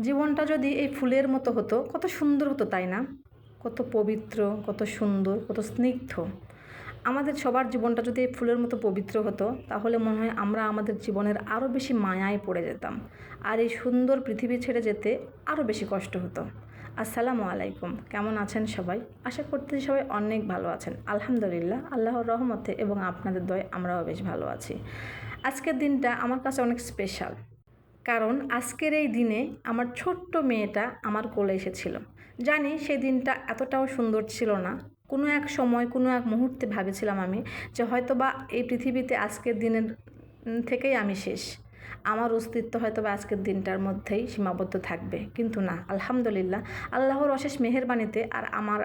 জীবনটা যদি এই ফুলের মতো হতো, কত সুন্দর হতো তাই না? কত পবিত্র, কত সুন্দর, কত স্নিগ্ধ। আমাদের সবার জীবনটা যদি এই ফুলের মতো পবিত্র হতো, তাহলে মনে হয় আমরা আমাদের জীবনের আরও বেশি মায়ায় পড়ে যেতাম। আর এই সুন্দর পৃথিবী ছেড়ে যেতে আরও বেশি কষ্ট হতো। আসসালামু আলাইকুম। কেমন আছেন সবাই? আশা করতেছি সবাই অনেক ভালো আছেন। আলহামদুলিল্লাহ, আল্লাহর রহমতে এবং আপনাদের দয় আমরাও বেশ ভালো আছি। আজকের দিনটা আমার কাছে অনেক স্পেশাল কারণ আজকের এই দিনে আমার ছোট্ট মেয়েটা আমার কোলে এসেছিল। জানি সেই দিনটা এতটাও সুন্দর ছিল না। কোনো এক সময়, কোনো এক মুহূর্তে ভাবেছিলাম আমি যে হয়তো বা এই পৃথিবীতে আজকের দিনের থেকেই আমি শেষ। আমার অস্তিত্ব হয়তো বা আজকের দিনটার মধ্যেই সীমাবদ্ধ থাকবে। কিন্তু না, আলহামদুলিল্লাহ, আল্লাহর অশেষ মেহেরবানিতে আর আমার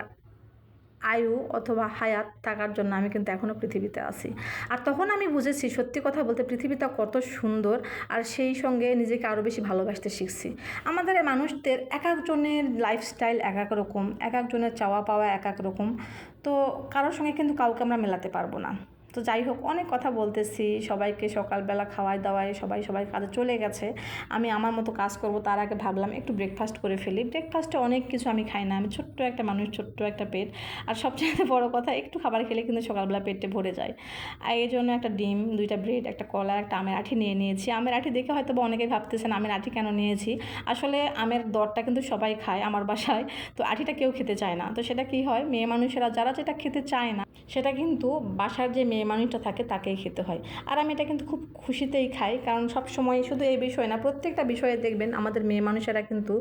আয়ু অথবা হায়াত থাকার জন্য আমি কিন্তু এখনও পৃথিবীতে আছি। আর তখন আমি বুঝেছি, সত্যি কথা বলতে পৃথিবীটা কত সুন্দর আর সেই সঙ্গে নিজেকে আরও বেশি ভালোবাসতে শিখছি। আমাদের মানুষদের এক একজনের লাইফস্টাইল এক এক রকম, এক একজনের চাওয়া পাওয়া এক এক রকম। তো কারোর সঙ্গে কিন্তু কাউকে আমরা মেলাতে পারব না। তো যাই হোক, অনেক কথা বলতেছি। সবাইকে সকালবেলা খাওয়াই দাওয়াই সবাই সবাই কাজে চলে গেছে। আমি আমার মতো কাজ করব, তার আগে ভাবলাম একটু ব্রেকফাস্ট করে ফেলি। ব্রেকফাস্টে অনেক কিছু আমি খাই না। আমি ছোট্ট একটা মানুষ, ছোট্ট একটা পেট। আর সবচেয়ে বড় কথা, একটু খাবার খেলে কিন্তু সকালবেলা পেটে ভরে যায়। আর এই জন্য একটা ডিম, দুইটা ব্রেড একটা কলা, একটা আমের আঠি নিয়ে নিয়েছি। আমের আঠি দেখে হয়তো বা অনেকে ভাবতেছেন, আমের আঠি কেন নিয়েছি? আসলে আমের দরটা কিন্তু সবাই খায় আমার বাসায়। তো আঠিটা কেউ খেতে চায় না। তো সেটা কি হয়? মেয়ে মানুষেরা, যারা যেটা খেতে চায় না সেটা কিন্তু বাসার যে মেয়ে মানুষটা থাকে তাকেই খেতে হয়। আর আমি এটা কিন্তু খুব খুশিতেই খাই, কারণ সব সময় শুধু এই বিষয় না, প্রত্যেকটা বিষয়ে দেখবেন আমাদের মেয়ে মানুষেরা কিন্তু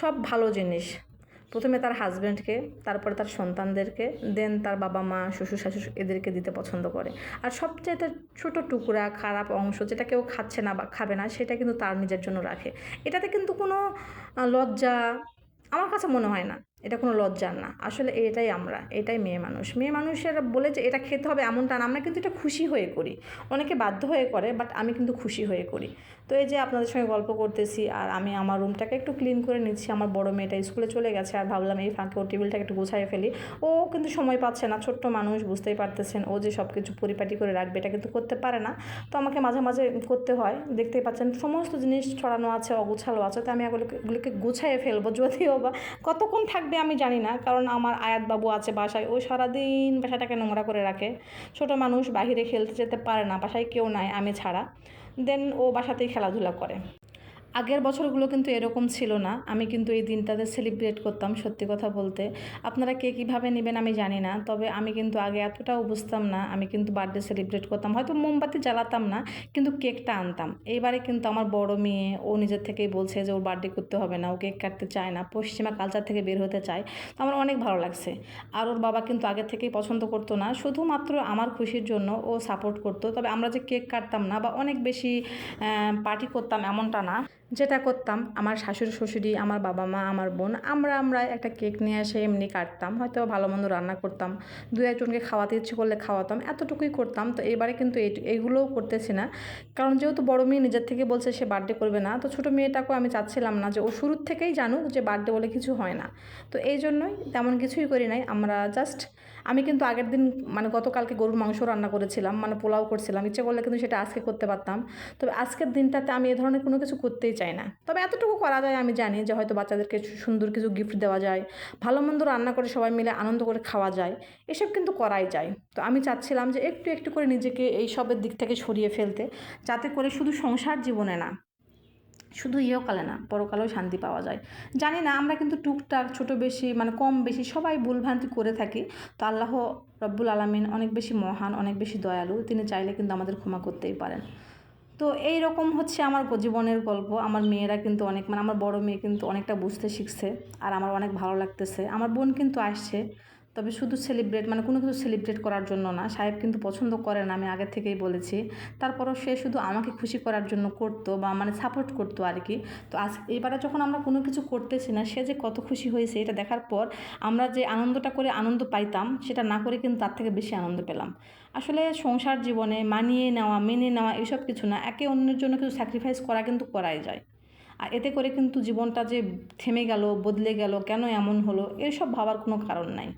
সব ভালো জিনিস। প্রথমে তার হাজব্যান্ডকে তারপরে তার সন্তানদেরকে দেন তার বাবা মা, শ্বশুর শাশুড়ি এদেরকে দিতে পছন্দ করে। আর সবচেয়ে ছোট টুকরা, খারাপ অংশ যেটা কেউ খাচ্ছে না বা খাবে না, সেটা কিন্তু তার নিজের জন্য রাখে। এটাতে কিন্তু কোনো লজ্জা আমার কাছে মনে হয় না। এটা কোনো লজ্জার না। আসলে এটাই আমরা, এটাই মেয়ে মানুষ। মেয়ে মানুষের বলে যে এটা খেতে হবে এমনটা না, আমরা কিন্তু এটা খুশি হয়ে করি। অনেকে বাধ্য হয়ে করে বাট আমি কিন্তু খুশি হয়ে করি। তো এই যে আপনাদের সঙ্গে গল্প করতেছি, আর আমি আমার রুমটাকে একটু ক্লিন করে নিচ্ছি, আমার বড় মেয়েটা স্কুলে চলে গেছে, আর ভাবলাম এই ফাঁকে ও টেবিলটাকে একটু গুছাই ফেলি। ও কিন্তু সময় পাচ্ছে না, ছোট্ট মানুষ, বুঝতেই পারতেছেন, ও যে সব কিছু পরিপাটি করে রাখবে, এটা কিন্তু করতে পারে না। তো আমাকে মাঝে মাঝে করতে হয়, দেখতেই পাচ্ছেন সমস্ত জিনিস ছড়ানো আছে, অগুছালো আছে, তো আমি এগুলোকে এগুলোকে গুছাইয়ে ফেলব, যদিও বা কতক্ষণ থাকবে আমি জানি না, কারণ আমার আয়াত বাবু আছে বাসায়, ও সারাদিন বাসাটাকে নোংরা করে রাখে। ছোট মানুষ বাহিরে খেলতে যেতে পারে না, বাসায় কেউ নাই, আমি ছাড়া। দেন ও বাসাতেই খেলাধুলা করে। আগের বছরগুলো কিন্তু এরকম ছিল না। আমি কিন্তু এই দিনটাতে সেলিব্রেট করতাম সত্যি কথা বলতে। আপনারা কে কীভাবে নেবেন আমি জানি না, তবে আমি কিন্তু আগে এতটাও বুঝতাম না, আমি কিন্তু বার্থডে সেলিব্রেট করতাম। হয়তো মোমবাতি জ্বালাতাম না, কিন্তু কেকটা আনতাম। এইবারে কিন্তু আমার বড় মেয়ে, ও নিজের থেকেই বলছে যে ওর বার্থডে করতে হবে না, ও কেক কাটতে চায় না, পশ্চিমা কালচার থেকে বের হতে চায়। তো আমার অনেক ভালো লাগছে। আর ওর বাবা কিন্তু আগে থেকেই পছন্দ করতো না, শুধুমাত্র আমার খুশির জন্য ও সাপোর্ট করতো। তবে আমরা যে কেক কাটতাম না, বা অনেক বেশি পার্টি করতাম এমনটা না। যেটা করতাম, আমার শাশুড়ি শ্বশুরি আমার বাবা মা, আমার বোন, আমরা আমরা একটা কেক নিয়ে এসে এমনি কাটতাম। হয়তো ভালো মন্দ রান্না করতাম। দু একজনকে খাওয়াতে ইচ্ছে করলে খাওয়াতাম। এতটুকুই করতাম। তো এবারে কিন্তু এই এইগুলোও করতেছি না। কারণ যেহেতু বড় মেয়ে নিজের থেকে বলছে সে বার্থডে করবে না, তো ছোটো মেয়েটাকেও আমি চাচ্ছিলাম না যে ও শুরুর থেকেই জানুক যে বার্থডে বলে কিছু হয় না। তো এই জন্যই তেমন কিছুই করি নাই। আমরা জাস্ট আমি কিন্তু আগের দিন মানে গতকালকে গরুর মাংস রান্না করেছিলাম মানে পোলাও করছিলাম। ইচ্ছে করলে কিন্তু সেটা আজকে করতে পারতাম। তবে আজকের দিনটাতে আমি এ ধরনের কোনো কিছু করতেই চাই না। তবে এতটুকু করা যায় আমি জানি যে হয়তো বাচ্চাদেরকে সুন্দর কিছু গিফট দেওয়া যায়, ভালো মন্দ রান্না করে সবাই মিলে আনন্দ করে খাওয়া যায়, এসব কিন্তু করাই যায়। তো আমি চাচ্ছিলাম যে একটু একটু করে নিজেকে এই সবের দিক থেকে সরিয়ে ফেলতে, যাতে করে শুধু সংসার জীবনে না, শুধু ইহকালে না, পরকালেও শান্তি পাওয়া যায়। জানি না, আমরা কিন্তু টুকটাক, ছোট বেশি মানে কম বেশি সবাই ভুলভ্রান্তি করে থাকি। তো আল্লাহ রব্বুল আলমিন অনেক বেশি মহান, অনেক বেশি দয়ালু, তিনি চাইলে কিন্তু আমাদের ক্ষমা করতেই পারেন। তো এই রকম হচ্ছে আমার জীবনের গল্প। আমার মেয়েরা কিন্তু অনেক মানে আমার বড় মেয়ে কিন্তু অনেকটা বুঝতে শিখছে আর আমার অনেক ভালো লাগতেছে। আমার বোন কিন্তু আসছে, তবে শুধু সেলিব্রেট মানে কোনো কিছু সেলিব্রেট করার জন্য না, সাহেব কিন্তু পছন্দ করে না, আমি আগে থেকেই বলেছি। তারপরও সে শুধু আমাকে খুশি করার জন্য করতো বা মানে সাপোর্ট করতো আর কি। তো আজ এবারে যখন আমরা কোনো কিছু করতেছি না, সে যে কত খুশি হয়েছে এটা দেখার পর আমরা যে আনন্দটা করে আনন্দ পাইতাম, সেটা না করে কিন্তু তার থেকে বেশি আনন্দ পেলাম। আসলে সংসার জীবনে মানিয়ে নেওয়া, মেনে নেওয়া এইসব কিছু না, একে অন্যের জন্য কিছু স্যাক্রিফাইস করা কিন্তু করাই যায়। আর এতে করে কিন্তু জীবনটা যে থেমে গেল, বদলে গেল, কেন এমন হলো, এসব ভাবার কোনো কারণ নাই।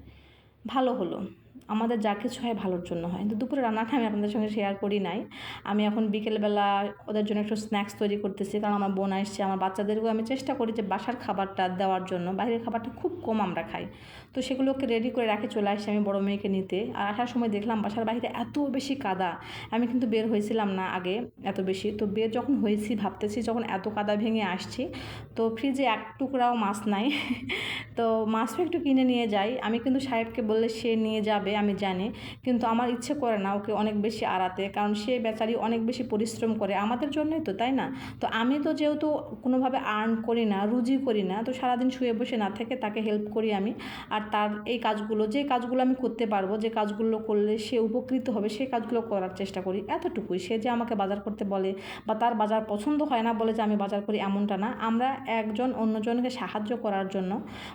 ভালো হলো। আমাদের যা কিছু হয় ভালোর জন্য হয়। কিন্তু দুপুরে রান্নাটা আমি আপনাদের সঙ্গে শেয়ার করি নাই। আমি এখন বিকেলবেলা ওদের জন্য একটু স্ন্যাক্স তৈরি করতেছি। কারণ আমার বোন আসছে, আমার বাচ্চাদেরকেও আমি চেষ্টা করি যে বাসার খাবারটা দেওয়ার জন্য। বাইরের খাবারটা খুব কম আমরা খাই। তো সেগুলোকে রেডি করে রাখে চলে আসছি আমি বড় মেয়েকে নিতে। আর আসার সময় দেখলাম বাসার বাইরে এত বেশি কাদা। আমি কিন্তু বের হয়েছিলাম না আগে এত বেশি। তো বের যখন হয়েছি, ভাবতেছি যখন এত কাদা ভেঙে আসছি, তো ফ্রিজে এক টুকরাও মাছ নাই। তো মাছও একটু কিনে নিয়ে যাই। আমি কিন্তু সাহেবকে বললে সে নিয়ে যাবে। আমি জানি। কিন্তু আমার ইচ্ছে করে না ওকে অনেক বেশি আড়াতে, কারণ সে বেচারি অনেক বেশি পরিশ্রম করে। আমাদের জন্যই তো, তাই না? তো আমি তো যেহেতু কোনোভাবে আর্ন করি না, রুজি করি না, তো সারাদিন শুয়ে বসে না থেকে তাকে হেল্প করি আমি। আর তার এই কাজগুলো, যে কাজগুলো আমি করতে পারব, যে কাজগুলো করলে সে উপকৃত হবে সেই কাজগুলো করার চেষ্টা করি। এতটুকুই। সে যে আমাকে বাজার করতে বলে বা তার বাজার পছন্দ হয় না বলে যে আমি বাজার করি এমনটা না। আমরা একজন অন্যজনকে সাহায্য করার জন্য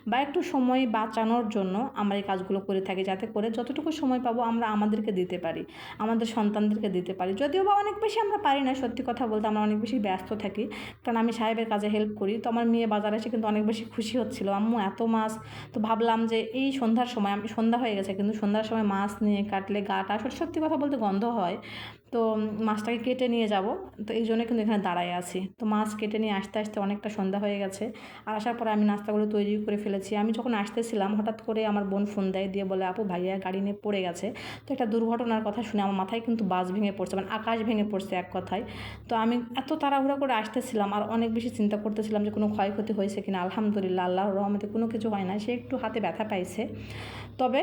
বা একটু সময় বাঁচানোর জন্য আমরা এই কাজগুলো করে থাকি, যাতে করে যতটুকু সময় পাবো আমরা আমাদেরকে দিতে পারি, আমাদের সন্তানদেরকে দিতে পারি। যদিও বা অনেক বেশি আমরা পারি না, সত্যি কথা বলতে আমরা অনেক বেশি ব্যস্ত থাকি। কারণ আমি সাহেবের কাজে হেল্প করি, তো আমার মেয়ে বাজারে এসে কিন্তু অনেক বেশি খুশি হচ্ছিল, আম্মু, এত মাছ? তো ভাবলাম যে এই সন্ধ্যার সময়, আমি সন্ধ্যা হয়ে গেছে, কিন্তু সন্ধ্যার সময় মাছ নিয়ে কাটলে গাটা, আসলে সত্যি কথা বলতে গন্ধ হয়। তো মাছটাকে কেটে নিয়ে যাব। তো এই জন্য কিন্তু এখানে দাঁড়ায় আছি। তো মাছ কেটে নিয়ে আসতে আসতে অনেকটা সন্ধ্যা হয়ে গেছে। আর আসার পরে আমি নাস্তাগুলো তৈরি করে ফেলেছি। আমি যখন আসতেছিলাম, হঠাৎ করে আমার বোন ফোন দেয়, দিয়ে বলে, আপু, ভাইয়া গাড়ি নিয়ে পড়ে গেছে। তো একটা দুর্ঘটনার কথা শুনে আমার মাথায় কিন্তু বাস ভেঙে পড়ছে মানে আকাশ ভেঙে পড়ছে এক কথায়। তো আমি এত তাড়াহুড়া করে আসতেছিলাম আর অনেক বেশি চিন্তা করতেছিলাম যে কোনো ক্ষয়ক্ষতি হয়েছে কিনা। আলহামদুলিল্লাহ, আল্লাহর রহমতে কোনো কিছু হয় না সে একটু হাতে ব্যথা পাইছে। তবে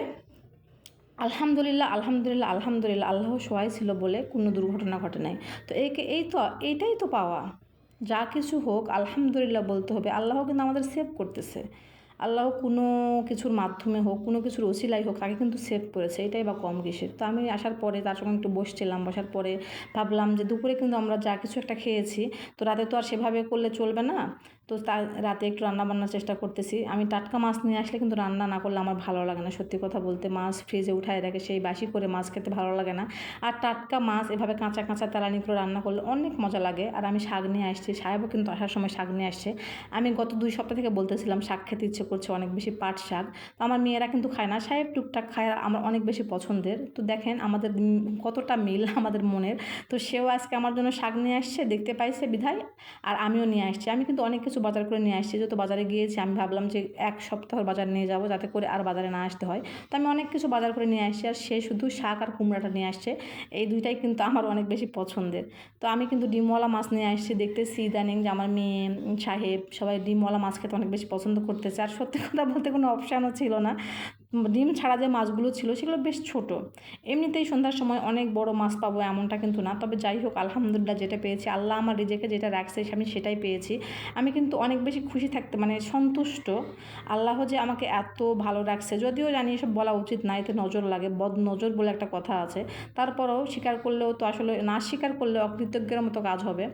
আলহামদুলিল্লাহ আলহামদুলিল্লাহ আলহামদুলিল্লাহ আল্লাহ সহায় ছিল বলে কোনো দুর্ঘটনা ঘটে নাই। তো একে, এই তো, এইটাই তো পাওয়া। যা কিছু হোক, আলহামদুলিল্লাহ বলতে হবে। আল্লাহ কিন্তু আমাদের সেভ করতেছে। আল্লাহ কোনো কিছুর মাধ্যমে হোক, কোনো কিছুর ওসিলাই হোক তাকে কিন্তু সেভ করেছে। এটাই বা কম কিসের। তো আমি আসার পরে তার সঙ্গে একটু বসছিলাম, বসার পরে ভাবলাম যে দুপুরে কিন্তু আমরা যা কিছু একটা খেয়েছি, তো রাতে তো আর সেভাবে করলে চলবে না। তো তার রাতে একটু রান্না বান্নার চেষ্টা করতেছি। আমি টাটকা মাছ নিয়ে আসলে কিন্তু রান্না না করলে আমার ভালো লাগে না, সত্যি কথা বলতে। মাছ ফ্রিজে উঠায় রাখে সেই বাসি করে মাছ খেতে ভালো লাগে না। আর টাটকা মাছ এভাবে কাঁচা কাঁচা তেলানি করে রান্না করলে অনেক মজা লাগে। আর আমি শাক নিয়ে আসছি, সাহেবও কিন্তু আসার সময় শাক নিয়ে আসছে। আমি গত দুই সপ্তাহ থেকে বলতেছিলাম শাক খেতে ইচ্ছে করছে অনেক বেশি পাট শাক। তো আমার মেয়েরা কিন্তু খায় না, সাহেব টুকটাক খায় আমার অনেক বেশি পছন্দের। তো দেখেন আমাদের কতটা মিল আমাদের মনের। তো সেও আজকে আমার জন্য শাক নিয়ে আসছে, দেখতে পাইছে বিধায়। আর আমিও নিয়ে আসছি। আমি কিন্তু অনেক কিছু বাজার করে নিয়ে আসছি। যত বাজারে গিয়েছি, আমি ভাবলাম যে এক সপ্তাহ বাজার নিয়ে যাব যাতে করে আর বাজারে না আসতে হয়। তো আমি অনেক কিছু বাজার করে নিয়ে আসছি আর সে শুধু শাক আর কুমড়াটা নিয়ে আসছে। এই দুইটাই কিন্তু আমার অনেক বেশি পছন্দের। তো আমি কিন্তু ডিমওয়ালা মাছ নিয়ে আসছি, দেখতেছি ইদানিং যে আমার মেয়ে, সাহেব সবাই ডিমওয়ালা মাছ খেতে অনেক বেশি পছন্দ করতেছে। আর সত্যি কথা বলতে কোনো অপশানও ছিল না। ডিম ছাড়া যে মাছগুলো ছিল সেগুলো বেশ ছোট। এমনিতেই সন্ধ্যার সময় অনেক বড় মাছ পাবো এমনটা কিন্তু না। তবে যাই হোক, আলহামদুলিল্লাহ যেটা পেয়েছি, আল্লাহ আমার রিজেকে যেটা রাখছে আমি সেটাই পেয়েছি। আমি কিন্তু অনেক বেশি খুশি থাকতে মানে সন্তুষ্ট। আল্লাহ যে আমাকে এত ভালো রাখছে, যদিও জানি এসব বলা উচিত না, এতে নজর লাগে বদ নজর বলে একটা কথা আছে। তারপরেও স্বীকার করলেও তো আসলে, না স্বীকার করলেও অকৃতজ্ঞের মতো কাজ হবে।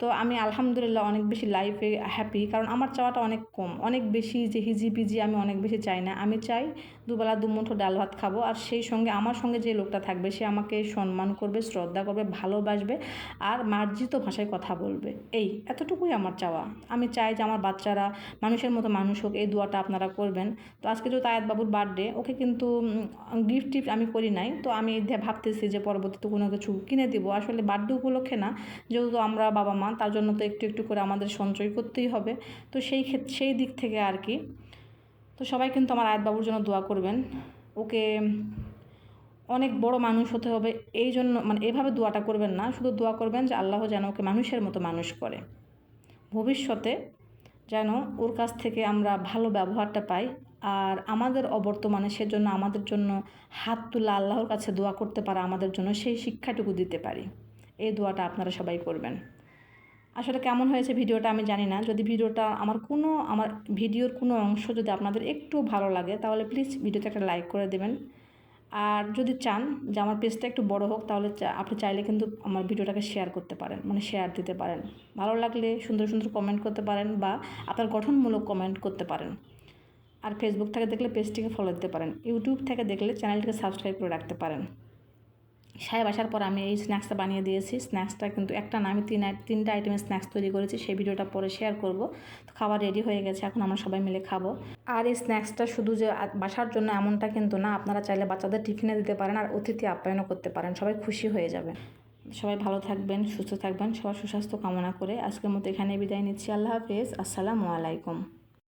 তো আমি আলহামদুলিল্লাহ অনেক বেশি লাইফে হ্যাপি কারণ আমার চাওয়াটা অনেক কম। অনেক বেশি যে হিজি পিজি আমি অনেক বেশি চাই না। আমি চাই দুবেলা দুমুঠো ডাল ভাত খাব। আর সেই সঙ্গে আমার সঙ্গে যে লোকটা থাকবে, সে আমাকে সম্মান করবে, শ্রদ্ধা করবে, ভালোবাসবে আর মার্জিত ভাষায় কথা বলবে। এই, এতটুকুই আমার চাওয়া। আমি চাই যে আমার বাচ্চারা মানুষের মতো মানুষ হোক, এই দোয়াটা আপনারা করবেন। তো আজকে যেহেতু আয়াত বাবুর বার্থডে ওকে কিন্তু গিফট টিফট আমি করি নাই। তো আমি ভাবতেছি যে পরবর্তীতে কোনো কিছু কিনে দিব। আসলে বার্থডে উপলক্ষে না, যেহেতু আমরা বাবা মা, তার জন্য তো একটু একটু করে আমাদের সঞ্চয় করতেই হবে। তো সেই ক্ষেত্রে সেই দিক থেকে আর কি তো সবাই কিন্তু আমার আয়াত বাবুর জন্য দোয়া করবেন। ওকে অনেক বড় মানুষ হতে হবে, এই জন্য মানে এভাবে দোয়াটা করবেন না। শুধু দোয়া করবেন যে আল্লাহ যেন ওকে মানুষের মতো মানুষ করে। ভবিষ্যতে যেন ওর কাছ থেকে আমরা ভালো ব্যবহারটা পাই আর আমাদের অবর্তমানে সেজন্য আমাদের জন্য হাত তুলে আল্লাহর কাছে দোয়া করতে পারা আমাদের জন্য সেই শিক্ষাটুকু দিতে পারি। এই দোয়াটা আপনারা সবাই করবেন। আসলে কেমন হয়েছে ভিডিওটা আমি জানি না। যদি ভিডিওটা আমার কোনো, আমার ভিডিওর কোনো অংশ যদি আপনাদের একটু ভালো লাগে, তাহলে প্লিজ ভিডিওতে একটা লাইক করে দেবেন। আর যদি চান যে আমার পেজটা একটু বড় হোক, তাহলে আপনি চাইলে কিন্তু আমার ভিডিওটাকে শেয়ার করতে পারেন মানে শেয়ার দিতে পারেন। ভালো লাগলে সুন্দর সুন্দর কমেন্ট করতে পারেন বা আপনার গঠনমূলক কমেন্ট করতে পারেন। আর ফেসবুক থেকে দেখলে পেজটিকে ফলো দিতে পারেন। ইউটিউব থেকে দেখলে চ্যানেলটিকে সাবস্ক্রাইব করে রাখতে পারেন। সাহেব আসার পর আমি এই স্ন্যাক্সটা বানিয়ে দিয়েছি। স্ন্যাক্সটা কিন্তু একটা না, আমি তিন তিনটা আইটেমের স্ন্যাক্স তৈরি করেছি, সেই ভিডিওটা পরে শেয়ার করব। তো খাবার রেডি হয়ে গেছে, এখন আমরা সবাই মিলে খাব। আর এই স্ন্যাক্সটা শুধু যে বাসার জন্য এমনটা কিন্তু না, আপনারা চাইলে বাচ্চাদের টিফিনে দিতে পারেন আর অতিথি আপ্যায়নও করতে পারেন, সবাই খুশি হয়ে যাবে। সবাই ভালো থাকবেন, সুস্থ থাকবেন, সবার সুস্বাস্থ্য কামনা করে আজকের মতো এখানে বিদায় নিচ্ছি, আল্লাহ হাফেজ, আসসালামু আলাইকুম।